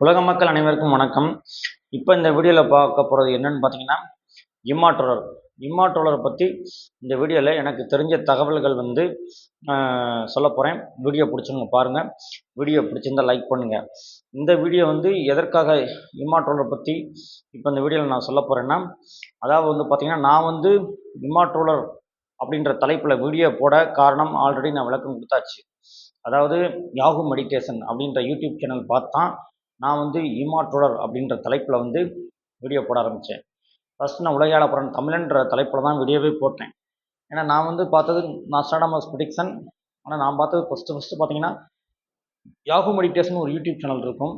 உலக மக்கள் அனைவருக்கும் வணக்கம். இப்போ இந்த வீடியோவில் பார்க்க போகிறது என்னன்னு பார்த்தீங்கன்னா இம்மாற்றோலர் இம்மாற்றோலரை பற்றி இந்த வீடியோவில் எனக்கு தெரிஞ்ச தகவல்கள் வந்து சொல்ல போகிறேன் வீடியோ பிடிச்சவங்க பாருங்கள் வீடியோ பிடிச்சிருந்தால் லைக் பண்ணுங்கள் இந்த வீடியோ வந்து எதற்காக இம்மாற்றோலரை பற்றி இப்போ இந்த வீடியோவில் நான் சொல்ல போகிறேன்னா அதாவது வந்து பார்த்திங்கன்னா நான் வந்து இம்மாற்றோலர் அப்படின்ற தலைப்பில் வீடியோ போட காரணம் ஆல்ரெடி நான் விளக்கம் கொடுத்தாச்சு. அதாவது யாகு மெடிடேஷன் அப்படின்ற யூடியூப் சேனல் பார்த்தா நான் வந்து இமாற்றோடர் அப்படின்ற தலைப்பில் வந்து வீடியோ போட ஆரம்பித்தேன் ஃபஸ்ட் நான் உலகையாளப்புறம் தமிழன்ற தலைப்பில் தான் வீடியோவே போட்டேன். ஏன்னா நான் வந்து பார்த்தது நாஸ்டாடமஸ் ப்ரிடிக்ஷன் ஆனால் நான் பார்த்தது ஃபஸ்ட்டு ஃபஸ்ட்டு பார்த்தீங்கன்னா யாகு மெடிடேஷன் ஒரு யூடியூப் சேனல் இருக்கும்.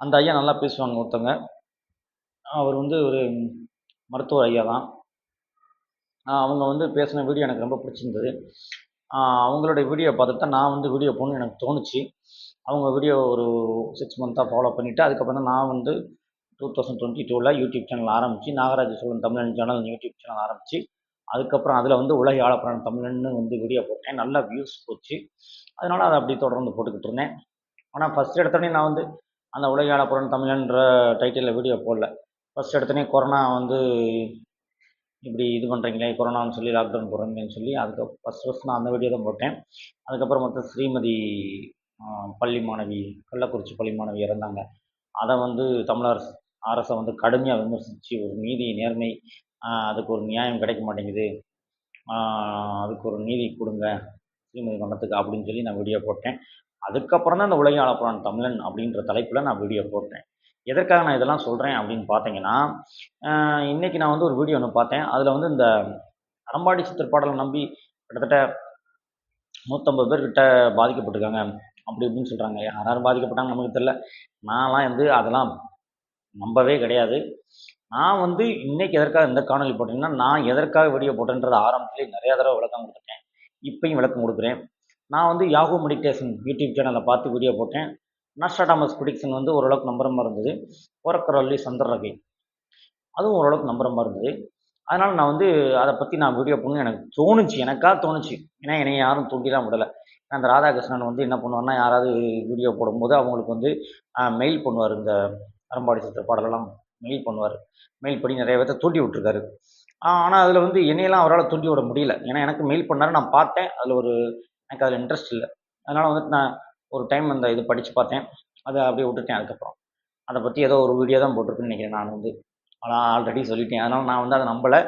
அந்த ஐயா நல்லா பேசுவாங்க ஒருத்தவங்க. அவர் வந்து ஒரு மருத்துவ ஐயா தான். அவங்க வந்து பேசின வீடியோ எனக்கு ரொம்ப பிடிச்சிருந்தது. அவங்களோட வீடியோ பார்த்துட்டு தான் நான் வந்து வீடியோ போடணும்னு எனக்கு தோணுச்சு. அவங்க வீடியோ ஒரு சிக்ஸ் மந்த்தாக ஃபாலோ பண்ணிவிட்டு அதுக்கப்புறம் தான் நான் வந்து டூ தௌசண்ட் டுவெண்ட்டி டூவில் யூடியூப் சேனல் ஆரம்பித்து நாகராஜ சோழன் தமிழன் சேனல் யூடியூப் சேனல் ஆரம்பித்து அதுக்கப்புறம் அதில் வந்து உலக ஆழப்புறான் தமிழன்னு வந்து வீடியோ போட்டேன். நல்ல வியூஸ் போச்சு. அதனால் அதை அப்படி தொடர்ந்து போட்டுக்கிட்டு இருந்தேன். ஆனால் ஃபஸ்ட் எடுத்தோடனே நான் வந்து அந்த உலக ஆழப்புறான் தமிழன்ற டைட்டிலில் வீடியோ போடல. ஃபஸ்ட் எடுத்தோடனே கொரோனா வந்து இப்படி இது பண்ணுறீங்களே கொரோனான்னு சொல்லி லாக்டவுன் போடுறீங்கன்னு சொல்லி அதுக்கு ஃபஸ்ட் ஃபஸ்ட் நான் அந்த வீடியோ தான் போட்டேன். அதுக்கப்புறம் மொத்தம் ஸ்ரீமதி பள்ளி மாணவி கள்ளக்குறிச்சி பள்ளி மாணவி இறந்தாங்க. அதை வந்து தமிழர் அரசை வந்து கடுமையாக விமர்சித்து ஒரு நீதி நேர்மை அதுக்கு ஒரு நியாயம் கிடைக்க மாட்டேங்குது. அதுக்கு ஒரு நீதி கொடுங்க ஸ்ரீமதி மன்னத்துக்கு அப்படின்னு சொல்லி நான் வீடியோ போட்டேன். அதுக்கப்புறம் தான் இந்த உலக ஆளப்புறான் தமிழன் அப்படின்ற தலைப்பில் நான் வீடியோ போட்டேன். எதற்காக நான் இதெல்லாம் சொல்கிறேன் அப்படின்னு பார்த்தீங்கன்னா இன்றைக்கி நான் வந்து ஒரு வீடியோ ஒன்று பார்த்தேன். அதில் வந்து இந்த அடம்பாடி சித்திர பாடலை நம்பி கிட்டத்தட்ட நூற்றம்பது பேர்கிட்ட பாதிக்கப்பட்டிருக்காங்க. அப்படி இப்படின்னு சொல்கிறாங்க யாரும் பாதிக்கப்பட்டாங்க நமக்கு தெரில நான்லாம் வந்து அதெல்லாம் நம்பவே கிடையாது. நான் வந்து இன்றைக்கி எதற்காக இந்த காணொலி போட்டேன்னா நான் எதற்காக வீடியோ போட்டேன்றது ஆரம்பத்துலேயே நிறையா தடவை விளக்கம் கொடுத்துட்டேன். இப்பயும் விளக்கம் கொடுக்குறேன். நான் வந்து யாகோ மெடிடேஷன் யூடியூப் சேனலை பார்த்து வீடியோ போட்டேன். நாஸ்டாடாமஸ் ப்ரிடிக்ஷன் வந்து ஓரளவுக்கு நம்புற மாதிரி இருந்தது. சந்தர் சந்திரரகை அதுவும் ஓரளவுக்கு நம்புற மாதிரி இருந்தது. அதனால் நான் வந்து அதை பற்றி நான் வீடியோ பண்ணணும் எனக்கு தோணுச்சு. எனக்காக தோணுச்சு. ஏன்னா என்னை யாரும் தூண்டிலாம் விடலை. அந்த ராதாகிருஷ்ணன் வந்து என்ன பண்ணுவார்னா யாராவது வீடியோ போடும்போது அவங்களுக்கு வந்து மெயில் பண்ணுவார். இந்த அறம்பாடி சித்திர பாடலெல்லாம் மெயில் பண்ணுவார். மெயில் பண்ணி நிறைய பேர்த்த தூண்டி விட்டுருக்காரு. ஆனால் அதில் வந்து என்னையெல்லாம் அவரால் தூண்டி விட முடியல. ஏன்னா எனக்கு மெயில் பண்ணார் நான் பார்த்தேன். அதில் ஒரு எனக்கு அதில் இன்ட்ரெஸ்ட் இல்லை. அதனால் வந்துட்டு நான் ஒரு டைம் அந்த இது படித்து பார்த்தேன். அதை அப்படியே விட்டுட்டேன் அதுக்கப்புறம். அதை பற்றி ஏதோ ஒரு வீடியோ தான் போட்டிருக்குன்னு நினைக்கிறேன் நான் வந்து. ஆனால் ஆல்ரெடி சொல்லிட்டேன். அதனால் நான் வந்து அதை நம்பலை.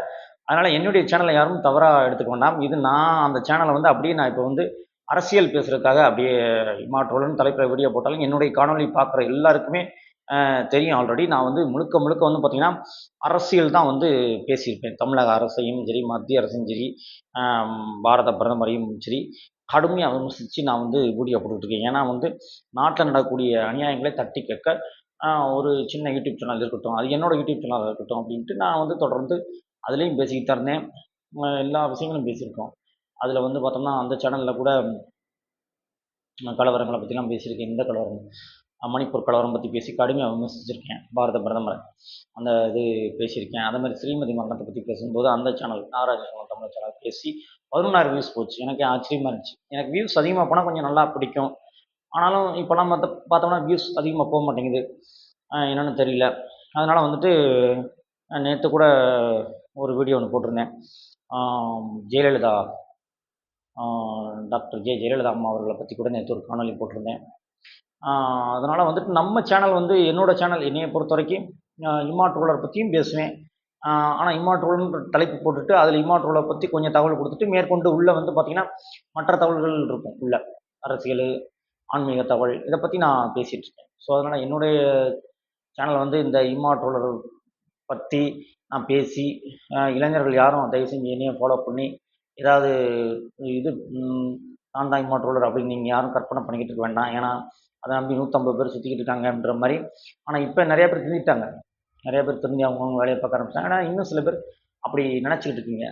அதனால் என்னுடைய சேனலை யாரும் தவறாக எடுத்துக்க வேண்டாம். இது நான் அந்த சேனலை வந்து அப்படியே நான் இப்போ வந்து அரசியல் பேசுகிறதுக்காக அப்படியே மாற்றோலன்னு தலைப்பில் வீடியோ போட்டாலும் என்னுடைய காணொலி பார்க்குற எல்லாருக்குமே தெரியும் ஆல்ரெடி நான் வந்து முழுக்க முழுக்க வந்து பார்த்திங்கன்னா அரசியல் தான் வந்து பேசியிருப்பேன். தமிழக அரசையும் சரி மத்திய அரசையும் சரி பாரத பிரதமரையும் சரி கடுமையாக விமர்சித்து நான் வந்து வீடியோ போட்டுட்ருக்கேன் ஏன்னா வந்து நாட்டில் நடக்கக்கூடிய அநியாயங்களை தட்டி கேட்க ஒரு சின்ன யூடியூப் சேனல் இருக்கட்டும் அது என்னோடய யூடியூப் சேனல் இருக்கட்டும் அப்படின்ட்டு நான் வந்து தொடர்ந்து அதுலேயும் பேசிக்கிட்டு தான் இருந்தேன். எல்லா விஷயங்களும் பேசியிருக்கோம். அதில் வந்து பார்த்தோம்னா அந்த சேனலில் கூட கலவரங்களை பற்றிலாம் பேசியிருக்கேன். இந்த கலவரம் மணிப்பூர் கலவரம் பற்றி பேசி கடுமையாக விமர்சிச்சிருக்கேன். பாரத பிரதமரை. அந்த இது பேசியிருக்கேன். அதே மாதிரி ஸ்ரீமதி மரணத்தை பற்றி பேசும்போது அந்த சேனல் நாகராஜ தமிழ் சேனல் பேசி பதினொன்றாயிரம் வியூஸ் போச்சு. எனக்கு ஆச்சரியமாக இருந்துச்சு. எனக்கு வியூஸ் அதிகமாக போனால் கொஞ்சம் நல்லா பிடிக்கும். ஆனாலும் இப்போலாம் மற்ற பார்த்தோம்னா வியூஸ் அதிகமாக போக மாட்டேங்குது. என்னென்னு தெரியல. அதனால் வந்துட்டு நேற்று கூட ஒரு வீடியோ ஒன்று போட்டிருந்தேன். Jayalalithaa doctor J. ஜெயலலிதா அம்மா அவர்களை பற்றி கூட நேற்று ஒரு காணொலி போட்டிருந்தேன். அதனால் வந்துட்டு நம்ம சேனல் வந்து என்னோடய சேனல் என்னையை பொறுத்த வரைக்கும் இம்மாற்றுலர் பற்றியும் பேசுவேன். ஆனால் இம்மாற்றுலன்ற தலைப்பு போட்டுட்டு அதில் இம்மாற்றுலை பற்றி கொஞ்சம் தகவல் கொடுத்துட்டு மேற்கொண்டு உள்ளே வந்து பார்த்திங்கன்னா மற்ற தகவல்கள் இருக்கும் உள்ள. அரசியல் ஆன்மீக தகவல் இதை பற்றி நான் பேசிகிட்டு இருக்கேன். ஸோ அதனால் என்னுடைய சேனல் வந்து இந்த இம்மாற்றுலர் பற்றி நான் பேசி இளைஞர்கள் யாரும் தயவு செஞ்சு என்னையும் ஃபாலோ பண்ணி ஏதாவது இது நான் தான் அப்படின்னு நீங்கள் யாரும் கற்பனை பண்ணிக்கிட்டு இருக்க வேண்டாம். ஏன்னா அதை நம்பி நூற்றம்பது பேர் சுற்றிக்கிட்டு இருக்காங்கன்ற மாதிரி. ஆனால் இப்போ நிறைய பேர் திருந்திட்டாங்க நிறைய பேர் திரும்பி அவங்கவுங்க வேலையை பார்க்க ஆரம்பிச்சாங்க ஆனால் இன்னும் சில பேர் அப்படி நினச்சிக்கிட்டு இருக்கீங்க.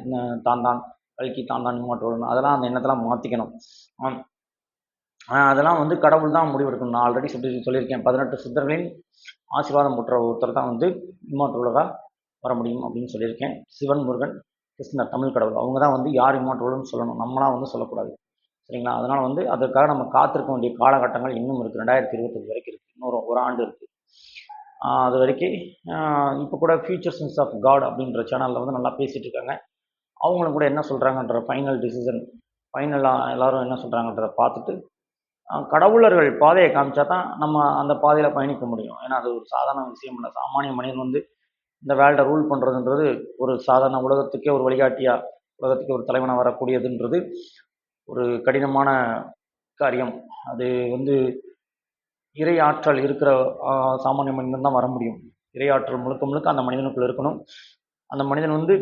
தான் தான் கல்கி தான் தான் இம்மாற்றோல்னு அதெல்லாம் அந்த எண்ணத்தெல்லாம் மாற்றிக்கணும் அதெல்லாம் வந்து கடவுள் தான் முடிவெடுக்கணும் நான் ஆல்ரெடி சொல்லி சொல்லியிருக்கேன். பதினெட்டு சித்தர்களின் ஆசீர்வாதம் பெற்ற ஒருத்தர் தான் வந்து இம்மாற்றுலகாக வர முடியும் அப்படின்னு சொல்லியிருக்கேன். சிவன் முருகன் கிருஷ்ணர் தமிழ் கடவுள். அவங்க தான் வந்து யார் இம்மாற்றுவலும் சொல்லணும். நம்மளாம் வந்து சொல்லக்கூடாது. சரிங்களா? அதனால் வந்து அதற்காக நம்ம காத்திருக்க வேண்டிய காலகட்டங்கள் இன்னும் இருக்குது ரெண்டாயிரத்தி இருபத்தஞ்சு வரைக்கும் இருக்குது இன்னொரு ஒரு ஆண்டு இருக்குது அது வரைக்கும் இப்போ கூட ஃபியூச்சர்ஸ் ஆஃப் காட் அப்படின்ற சேனலில் வந்து நல்லா பேசிகிட்டு இருக்காங்க. அவங்களும் கூட என்ன சொல்கிறாங்கன்ற ஃபைனல் டிசிஷன் ஃபைனலாக எல்லோரும் என்ன சொல்கிறாங்கன்றத பார்த்துட்டு கடவுளர்கள் பாதையை காமிச்சா தான் நம்ம அந்த பாதையில் பயணிக்க முடியும். ஏன்னா அது ஒரு சாதாரண விஷயம் இல்லை. சாமானிய மனிதன் வந்து இந்த வேர்ல்டை ரூல் பண்ணுறதுன்றது ஒரு சாதாரண உலகத்துக்கே ஒரு வழிகாட்டியாக உலகத்துக்கு ஒரு தலைவனாக வரக்கூடியதுன்றது ஒரு கடினமான காரியம். அது வந்து இறை ஆற்றல் இருக்கிற சாமானிய மனிதன் தான் வர முடியும். இறை ஆற்றல் முழுக்க முழுக்க அந்த மனிதனுக்குள்ளே இருக்கணும். அந்த மனிதன் வந்து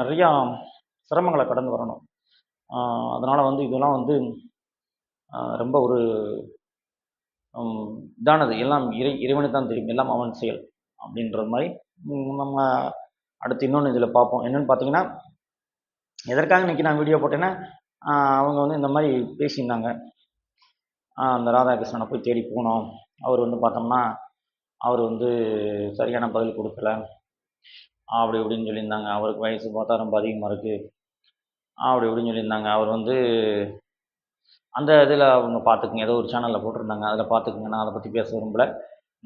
நிறையா சிரமங்களை கடந்து வரணும். அதனால் வந்து இதெல்லாம் வந்து ரொம்ப ஒரு இதானது. எல்லாம் இறை இறைவனுக்கு தான் தெரியும். எல்லாம் அவன் செயல். அப்படின்ற மாதிரி நம்ம அடுத்து இன்னொன்று இதில் பார்ப்போம். என்னென்னு பார்த்தீங்கன்னா எதற்காக இன்றைக்கி நான் வீடியோ போட்டேன்னா அவங்க வந்து இந்த மாதிரி பேசியிருந்தாங்க. அந்த ராதாகிருஷ்ணனை போய் தேடி போனோம். அவர் வந்து பார்த்தோம்னா அவர் வந்து சரியான பதில் கொடுக்கல. அப்படி இப்படின்னு சொல்லியிருந்தாங்க. அவருக்கு வயசு பார்த்தா ரொம்ப அதிகமாக இருக்குது அப்படி இப்படின்னு சொல்லியிருந்தாங்க. அவர் வந்து அந்த இதில் அவங்க பார்த்துக்குங்க. ஏதோ ஒரு சேனலில் போட்டிருந்தாங்க. அதில் பார்த்துக்குங்க. நான் அதை பற்றி பேச விரும்பல.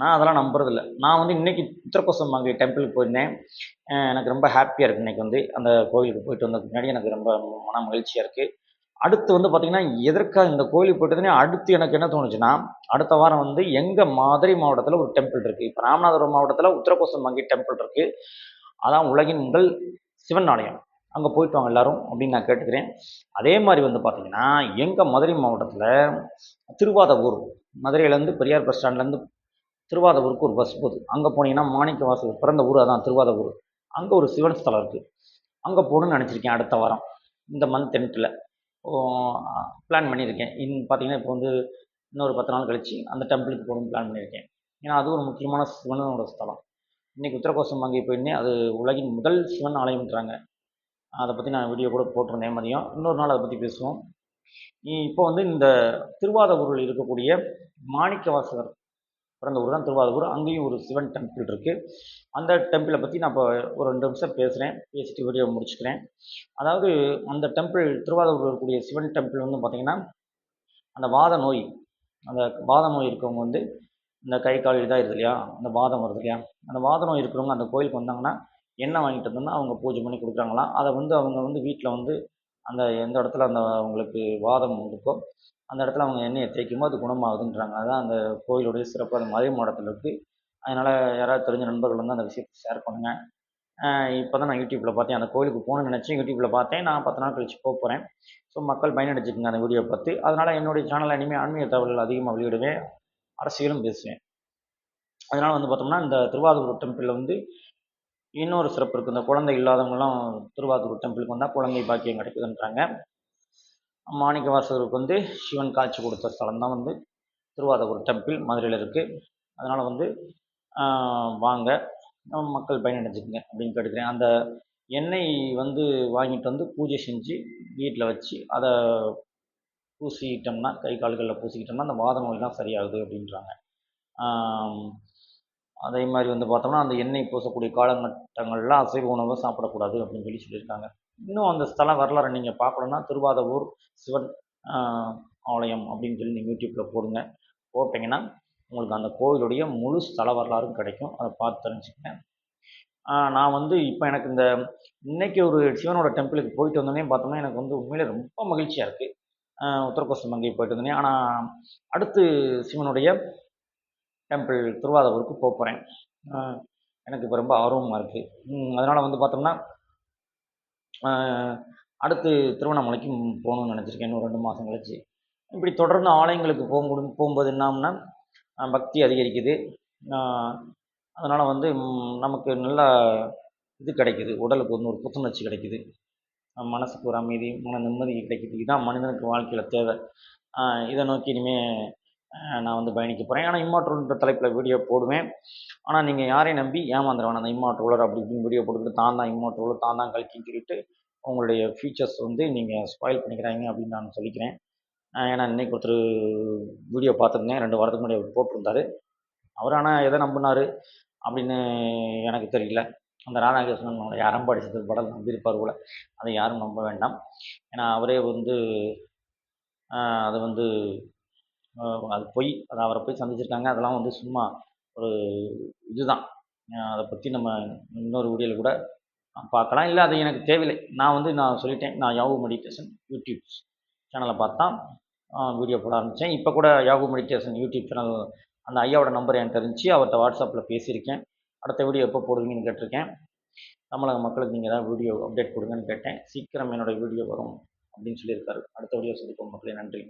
நான் அதெல்லாம் நம்புறதில்ல. நான் வந்து இன்றைக்கி உத்தரகோசமாங்கி டெம்பிளுக்கு போயிருந்தேன். எனக்கு ரொம்ப ஹாப்பியாக இருக்குது இன்றைக்கி வந்து அந்த கோயிலுக்கு போயிட்டு வந்ததுக்கு முன்னாடி எனக்கு ரொம்ப மன மகிழ்ச்சியாக இருக்குது அடுத்து வந்து பார்த்திங்கன்னா எதற்காக இந்த கோயிலுக்கு போயிட்டதுனே அடுத்து எனக்கு என்ன தோணுச்சுன்னா அடுத்த வாரம் வந்து எங்கள் மதுரை மாவட்டத்தில் ஒரு டெம்பிள் இருக்குது இப்போ ராமநாதபுரம் மாவட்டத்தில் உத்தரகோசமாங்கி டெம்பிள் இருக்குது அதான் உலகின் முதல் சிவன் ஆலயம். அங்கே போயிட்டு வாங்க எல்லாரும் அப்படின்னு நான் கேட்டுக்கிறேன். அதே மாதிரி வந்து பார்த்திங்கன்னா எங்கள் மதுரை மாவட்டத்தில் திருவாதூர் மதுரையிலேருந்து பெரியார் பஸ் ஸ்டாண்ட்லேருந்து திருவாதூருக்கு ஒரு பஸ் போகுது. அங்கே போனீங்கன்னா மாணிக்க வாசல் பிறந்த ஊர் அதான் திருவாதூர் அங்கே ஒரு சிவன் ஸ்தலம் இருக்குது அங்கே போகணுன்னு நினச்சிருக்கேன் அடுத்த வாரம். இந்த மந்த் டென்த்தில் பிளான் பண்ணியிருக்கேன். இன் பார்த்தீங்கன்னா இப்போ வந்து இன்னொரு பத்து நாள் கழித்து அந்த டெம்பிளுக்கு போகணும்னு பிளான் பண்ணியிருக்கேன். ஏன்னா அது ஒரு முக்கியமான சிவனோட ஸ்தலம். இன்றைக்கி உத்தரகோசம் அங்கே போயிருந்தேன் அது உலகின் முதல் சிவன் ஆலயம்ன்றாங்க. அதை பற்றி நான் வீடியோ கூட போட்டிருந்தேன் மதியம். இன்னொரு நாள் அதை பற்றி பேசுவோம். இப்போ வந்து இந்த திருவாதூரில் இருக்கக்கூடிய மாணிக்க வாசகர் பிறந்த ஊர் தான் திருவாரூர் அங்கேயும் ஒரு சிவன் டெம்பிள் இருக்குது அந்த டெம்பிளை பற்றி நான் இப்போ ஒரு ரெண்டு நிமிஷம் பேசுகிறேன் பேசிட்டு வீடியோ முடிச்சுக்கிறேன். அதாவது அந்த டெம்பிள் திருவாதூரில் இருக்கக்கூடிய சிவன் டெம்பிள் வந்து பார்த்திங்கன்னா அந்த வாத நோய் அந்த வாத நோய் இருக்கவங்க வந்து இந்த கை கால் இதாகிடுது இல்லையா? அந்த வாதம் வருது இல்லையா? அந்த வாத நோய் இருக்கிறவங்க அந்த கோயிலுக்கு வந்தாங்கன்னா என்ன வாங்கிட்டு வந்தோம்னா அவங்க பூஜை பண்ணி கொடுக்குறாங்களாம். அதை வந்து அவங்க வந்து வீட்டில் வந்து அந்த எந்த இடத்துல அந்த அவங்களுக்கு வாதம் இருக்கோ அந்த இடத்துல அவங்க எண்ணெயை தேய்க்கும் அது குணமாகுதுன்றாங்க. அதுதான் அந்த கோயிலுடைய சிறப்பு. அது மதுரை மாவட்டத்தில் இருக்குது அதனால் யாராவது தெரிஞ்ச நண்பர்கள் வந்து அந்த விஷயத்தை ஷேர் பண்ணுங்கள் இப்போ தான் நான் யூடியூப்பில் பார்த்தேன். அந்த கோயிலுக்கு போகணும்னு நினச்சேன். யூடியூப்பில் பார்த்தேன். நான் பத்து நாள் கழிச்சு போக போகிறேன் ஸோ மக்கள் பயனடைச்சிக்கோங்க அந்த வீடியோ பார்த்து. அதனால் என்னுடைய சேனலில் இனிமேல் ஆன்மீக தகவல்கள் அதிகமாக வெளியிடுவேன். அரசியலும் பேசுவேன். அதனால் வந்து பார்த்தோம்னா இந்த திருவாரூர் டெம்பிளில் வந்து இன்னொரு சிறப்பு இருக்குது இந்த குழந்தை இல்லாதவங்களாம் திருவாரூர் டெம்பிளுக்கு வந்தால் குழந்தை பாக்கியம் கிடைக்குதுன்றாங்க. மாணிக்க வாசகருக்கு வந்து சிவன் காட்சி கொடுத்த ஸ்தலம் தான் வந்து திருவாரூர் டெம்பிள் மதுரையில் இருக்குது அதனால் வந்து வாங்க. மக்கள் பயனடைஞ்சுக்கங்க அப்படின்னு கேட்டுக்கிறேன். அந்த எண்ணெய் வந்து வாங்கிட்டு வந்து பூஜை செஞ்சு வீட்டில் வச்சு அதை பூசிக்கிட்டோம்னா கை கால்களில் பூசிக்கிட்டோம்னா அந்த வாத நோய்லாம் சரியாகுது அப்படின்றாங்க. அதே மாதிரி வந்து பார்த்தோம்னா அந்த எண்ணெய் பூசக்கூடிய காலகட்டங்களில் அசைவ உணவை சாப்பிடக்கூடாது அப்படின்னு சொல்லி சொல்லியிருக்காங்க. இன்னும் அந்த ஸ்தல வரலாறு நீங்கள் பார்க்கணுன்னா திருவாதவூர் சிவன் ஆலயம் அப்படின்னு சொல்லி நீங்கள் யூடியூப்பில் போடுங்க. போட்டிங்கன்னா உங்களுக்கு அந்த கோவிலுடைய முழு ஸ்தல வரலாறும் கிடைக்கும். அதை பார்த்து தெரிஞ்சுக்கங்க. நான் வந்து இப்போ எனக்கு இந்த இன்றைக்கி ஒரு சிவனோட டெம்பிளுக்கு போயிட்டு வந்தோடனே பார்த்தோம்னா எனக்கு வந்து உண்மையிலே ரொம்ப மகிழ்ச்சியாக இருக்குது உத்தரகோசம் மங்கை போயிட்டு வந்தேன் ஆனால் அடுத்து சிவனுடைய டெம்பிள் திருவாதூருக்கு போக போகிறேன் எனக்கு இப்போ ரொம்ப ஆர்வமாக இருக்குது அதனால் வந்து பார்த்தோம்னா அடுத்து திருவண்ணாமலைக்கு போகணுன்னு நினச்சிருக்கேன். இன்னும் ரெண்டு மாதம் கழிச்சு. இப்படி தொடர்ந்து ஆலயங்களுக்கு போகும்போது போகும்போது என்னம்னா பக்தி அதிகரிக்குது. அதனால் வந்து நமக்கு நல்ல இது கிடைக்குது. உடலுக்கு வந்து ஒரு புத்துணர்ச்சி கிடைக்குது. மனசுக்கு ஒரு அமைதி மன நிம்மதி கிடைக்குது. இதுதான் மனிதனுக்கு வாழ்க்கையில் தேவை. இதை நோக்கி இனிமேல் நான் வந்து பயணிக்க போகிறேன் ஆனால் இம்மாற்றோன்ற தலைப்பில் வீடியோ போடுவேன். ஆனால் நீங்கள் யாரையும் நம்பி ஏமாந்துட அந்த இம்மாற்றோலர் அப்படி இப்படின்னு வீடியோ போட்டுக்கிட்டு தான் தான் இம்மாற்றோலர் தான் தான் கழிக்கின்னு சொல்லிட்டு உங்களுடைய ஃபீச்சர்ஸ் வந்து நீங்கள் ஸ்பாயில் பண்ணிக்கிறாங்க அப்படின்னு நான் சொல்லிக்கிறேன். ஏன்னா இன்றைக்கி ஒருத்தர் வீடியோ பார்த்துருந்தேன். ரெண்டு வாரத்துக்கு முன்னாடி அவர் போட்டிருந்தாரு. அவர் ஆனால் எதை நம்பினார் அப்படின்னு எனக்கு தெரியல. அந்த ராதாகிருஷ்ணனோட அரம்பாடி சித்தர் படம் நம்பியிருப்பார் போல். அதை யாரும் நம்ப வேண்டாம். ஏன்னா அவரே வந்து அதை வந்து அது பொய் அது அவரை போய் சந்திச்சிருக்காங்க. அதெல்லாம் வந்து சும்மா ஒரு இதுதான். அதை பற்றி நம்ம இன்னொரு வீடியோவில் கூட பார்க்கலாம். இல்லை அது எனக்கு தேவையில்லை. நான் வந்து நான் சொல்லிட்டேன். நான் யாகு மெடிடேஷன் யூடியூப் சேனலை பார்த்தா வீடியோ போட ஆரம்பித்தேன் இப்போ கூட யாகு மெடிடேஷன் யூடியூப் சேனல் அந்த ஐயாவோட நம்பர் என்கிட்ட இருந்துச்சு அவர்கிட்ட வாட்ஸ்அப்பில் பேசியிருக்கேன். அடுத்த வீடியோ எப்போ போடுவீங்கன்னு கேட்டிருக்கேன். தமிழக மக்களுக்கு நீங்கள் ஏதாவது வீடியோ அப்டேட் கொடுங்கன்னு கேட்டேன். சீக்கிரம் என்னோடய வீடியோ வரும் அப்படின்னு சொல்லியிருக்காரு. அடுத்த வீடியோ சந்திப்போம் மக்களே. நன்றி.